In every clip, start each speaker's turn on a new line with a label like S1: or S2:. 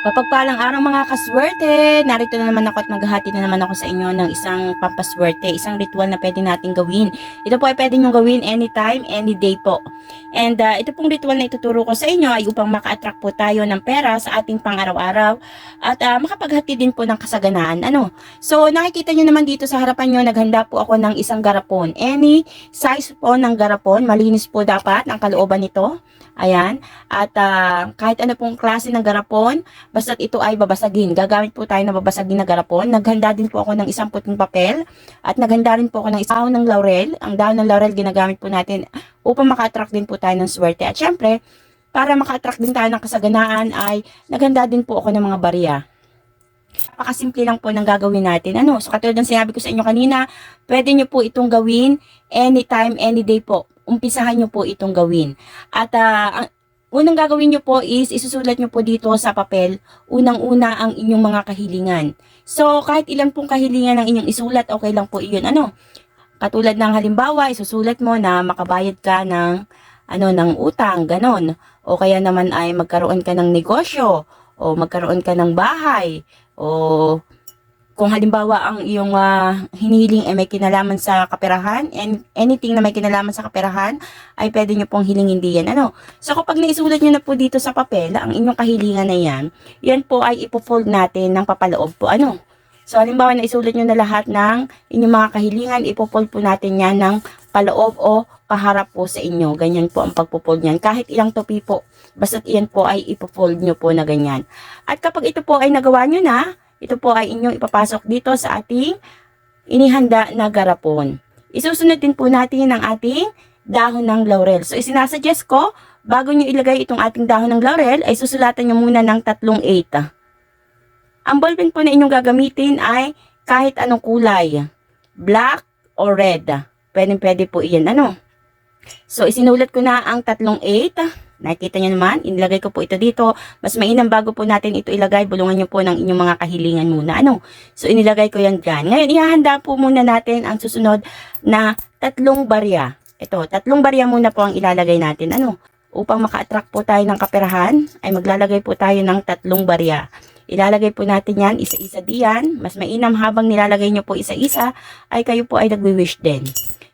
S1: Papagpalang araw mga kaswerte! Narito na naman ako at maghahati na naman ako sa inyo ng isang pampaswerte, isang ritual na pwede natin gawin. Ito po ay pwede nyo gawin anytime, any day po. And uh, ito pong ritual na ituturo ko sa inyo ay upang maka-attract po tayo ng pera sa ating pang-araw-araw at uh, makapaghati din po ng kasaganaan. Ano? So nakikita nyo naman dito sa harapan nyo, naghanda po ako ng isang garapon. Any size po ng garapon, malinis po dapat ang kalooban nito. Ayan. At uh, kahit ano pong klase ng garapon, basta't ito ay babasagin. Gagamit po tayo ng babasagin na garapon. Naghanda din po ako ng isang puting papel at naghanda rin po ako ng isang ng laurel. Ang dahon ng laurel ginagamit po natin upang maka-attract din po tayo ng swerte. At syempre, para maka-attract din tayo ng kasaganaan ay naghanda din po ako ng mga barya. Napakasimple lang po ng gagawin natin. Ano? So katulad ng sinabi ko sa inyo kanina, pwede nyo po itong gawin anytime, any day po. Umpisahan nyo po itong gawin. At ang unang gagawin nyo po is isusulat nyo po dito sa papel, unang-una ang inyong mga kahilingan. So kahit ilan pong kahilingan ang inyong isulat, okay lang po iyon. Ano? Katulad ng halimbawa, isusulat mo na makabayad ka ng ano ng utang, ganon. O kaya naman ay magkaroon ka ng negosyo, o magkaroon ka ng bahay, o kung halimbawa ang iyong ah, hinihiling ay may kinalaman sa kaperahan and anything na may kinalaman sa kaperahan ay pwede nyo pong hilingin diyan. Ano? So kapag naisulat nyo na po dito sa papel ang inyong kahilingan na yan, yan po ay ipofold natin ng papaloob po. Ano? So halimbawa naisulat nyo na lahat ng inyong mga kahilingan, ipofold po natin yan ng paloob o paharap po sa inyo. Ganyan po ang pagpofold niyan. Kahit ilang topi po, basta't iyan po ay ipofold nyo po na ganyan. At kapag ito po ay nagawa nyo na, ito po ay inyong ipapasok dito sa ating inihanda na garapon. Isusunod din po natin ang ating dahon ng laurel. So, isinasuggest ko, bago nyo ilagay itong ating dahon ng laurel, ay susulatan nyo muna ng tatlong 8. Ang ballpen po na inyong gagamitin ay kahit anong kulay. Black or red. Pwede pwede po iyan. Ano? So, isinulat ko na ang tatlong 8. Nakikita nyo naman, inilagay ko po ito dito. Mas mainam bago po natin ito ilagay, bulungan nyo po ng inyong mga kahilingan muna. Ano? So, inilagay ko yan dyan. Ngayon, ihahanda po muna natin ang susunod na tatlong barya. Ito, tatlong barya muna po ang ilalagay natin. Ano? Upang maka-attract po tayo ng kaperahan, ay maglalagay po tayo ng tatlong barya. Ilalagay po natin yan, isa-isa diyan. Mas mainam habang nilalagay nyo po isa-isa, ay kayo po ay nagwi-wish din.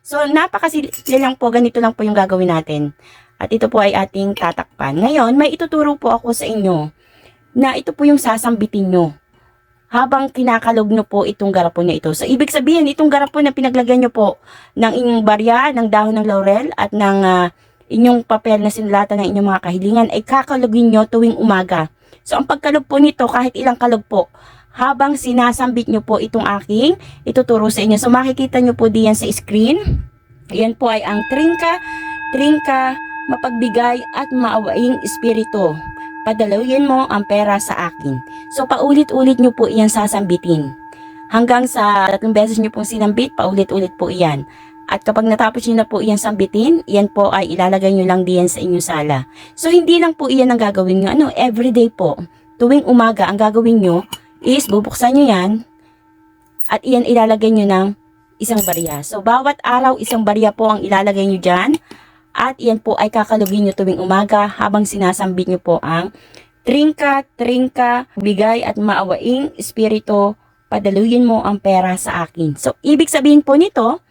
S1: So, napakasimple lang po, ganito lang po yung gagawin natin. At ito po ay ating tatakpan. Ngayon, may ituturo po ako sa inyo na ito po yung sasambitin nyo habang kinakalog nyo po itong garapon na ito. So, ibig sabihin, itong garapon na pinaglagyan nyo po ng inyong barya, ng dahon ng laurel, at ng ah, inyong papel na sinulatan ng inyong mga kahilingan, ay kakalogin nyo tuwing umaga. So, ang pagkalog po nito, kahit ilang kalog po, habang sinasambit nyo po itong aking ituturo sa inyo. So, makikita nyo po diyan sa screen. Yan po ay ang trinka, trinka, mapagbigay at maawaing espiritu. Padalawin mo ang pera sa akin. So paulit-ulit nyo po iyan sasambitin. Hanggang sa tatlong beses nyo pong sinambit, paulit-ulit po iyan. At kapag natapos nyo na po iyan sambitin, iyan po ay ilalagay nyo lang diyan sa inyong sala. So hindi lang po iyan ang gagawin nyo. Ano, everyday po. Tuwing umaga, ang gagawin nyo is bubuksan nyo yan at iyan ilalagay nyo ng isang barya. So bawat araw, isang barya po ang ilalagay nyo dyan. At yan po ay kakalugin nyo tuwing umaga habang sinasambit nyo po ang trinka, trinka, bigay at maawaing espiritu, padaluyin mo ang pera sa akin. So, ibig sabihin po nito,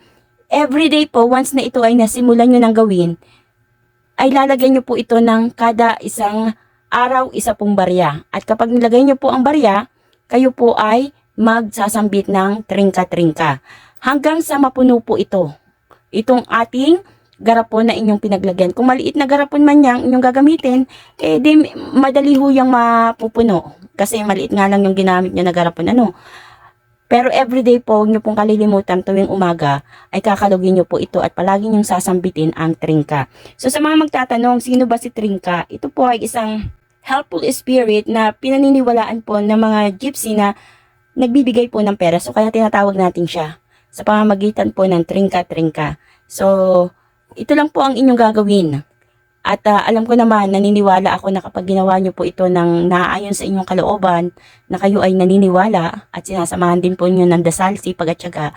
S1: everyday po, once na ito ay nasimulan nyo ng gawin, ay lalagyan nyo po ito ng kada isang araw, isa pong barya. At kapag nilagay nyo po ang barya, kayo po ay magsasambit ng trinka-trinka. Hanggang sa mapuno po ito. Itong ating garapon na inyong pinaglagyan. Kung maliit na garapon man yang inyong gagamitin, eh di madali ho yung mapupuno. Kasi maliit nga lang yung ginamit nyo na garapon. Ano? Pero everyday po, huwag nyo pong kalilimutan tuwing umaga, ay kakalugin nyo po ito at palagi nyong sasambitin ang trinka. So sa mga magtatanong, sino ba si trinka? Ito po ay isang helpful spirit na pinaniniwalaan po ng mga gypsy na nagbibigay po ng pera. So kaya tinatawag natin siya sa pamamagitan po ng trinka-trinka. So, ito lang po ang inyong gagawin. At ah, alam ko naman, naniniwala ako na kapag ginawa nyo po ito ng naaayon sa inyong kalooban, na kayo ay naniniwala at sinasamahan din po nyo ng dasal, sipag at syaga,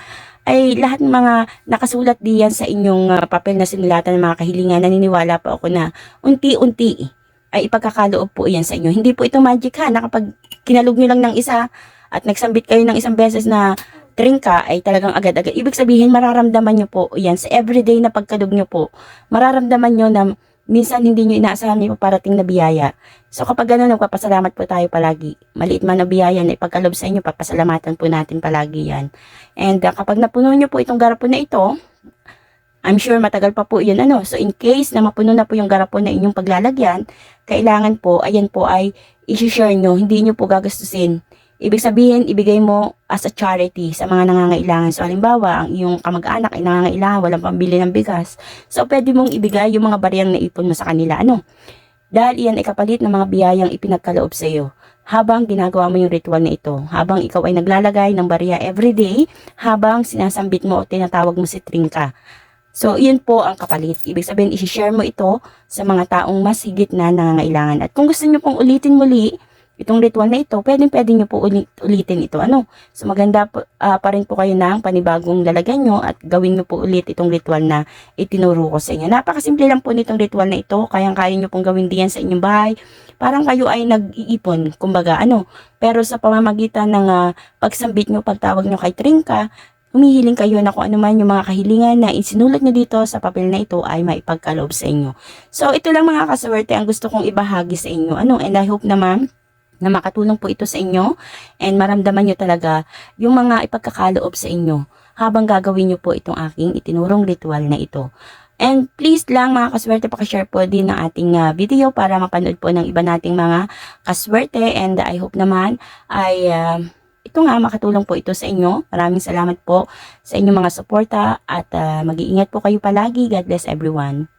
S1: ay lahat ng mga nakasulat diyan sa inyong ah, papel na sinulatan ng mga kahilingan, naniniwala po ako na unti-unti ay ipagkakaloob po yan sa inyo. Hindi po ito magic ha, na kapag kinalog nyo lang ng isa at nagsambit kayo ng isang beses na trinka ay talagang agad-agad. Ibig sabihin, mararamdaman nyo po yan sa everyday na pagkalog nyo po. Mararamdaman nyo na minsan hindi nyo inaasahan may paparating na biyaya. So kapag gano'n, nagpapasalamat po tayo palagi. Maliit man na biyaya na ipagkalob sa inyo, papasalamatan po natin palagi yan. And uh, kapag napuno nyo po itong garapon na ito, I'm sure matagal pa po yun ano. So in case na mapuno na po yung garapon na inyong paglalagyan, kailangan po, ayan po ay i-share nyo, hindi nyo po gagastusin. Ibig sabihin, ibigay mo as a charity sa mga nangangailangan. So, halimbawa, ang iyong kamag-anak ay nangangailangan, walang pambili ng bigas. So, pwede mong ibigay yung mga bariyang na ipon mo sa kanila. Ano? Dahil iyan ay kapalit ng mga biyayang ipinagkaloob sa iyo. Habang ginagawa mo yung ritual na ito, habang ikaw ay naglalagay ng bariya everyday, habang sinasambit mo o tinatawag mo si Trinka. So, yun po ang kapalit. Ibig sabihin, isi-share mo ito sa mga taong mas higit na nangangailangan. At kung gusto nyo pong ulitin muli, itong ritual na ito, pwedeng pwede nyo po ulit, ulitin ito. Ano? So, maganda po, ah, pa rin po kayo ng panibagong lalagyan nyo at gawin nyo po ulit itong ritual na itinuro ko sa inyo. Napakasimple lang po nitong ritual na ito. Kayang-kaya nyo pong gawin diyan sa inyong bahay. Parang kayo ay nag-iipon, kumbaga, ano. Pero sa pamamagitan ng ah, pagsambit nyo, pagtawag nyo kay Trinka, humihiling kayo na kung ano man yung mga kahilingan na isinulat nyo dito sa papel na ito ay maipagkaloob sa inyo. So, ito lang mga kaswerte ang gusto kong ibahagi sa inyo. Ano, and I hope naman na makatulong po ito sa inyo and maramdaman nyo talaga yung mga ipagkakaloob sa inyo habang gagawin nyo po itong aking itinurong ritual na ito. And please lang mga kaswerte, pakishare po din ng ating ah, video para mapanood po ng iba nating mga kaswerte and I hope naman ay ah, ito nga makatulong po ito sa inyo. Maraming salamat po sa inyong mga suporta at ah, mag-iingat po kayo palagi. God bless everyone.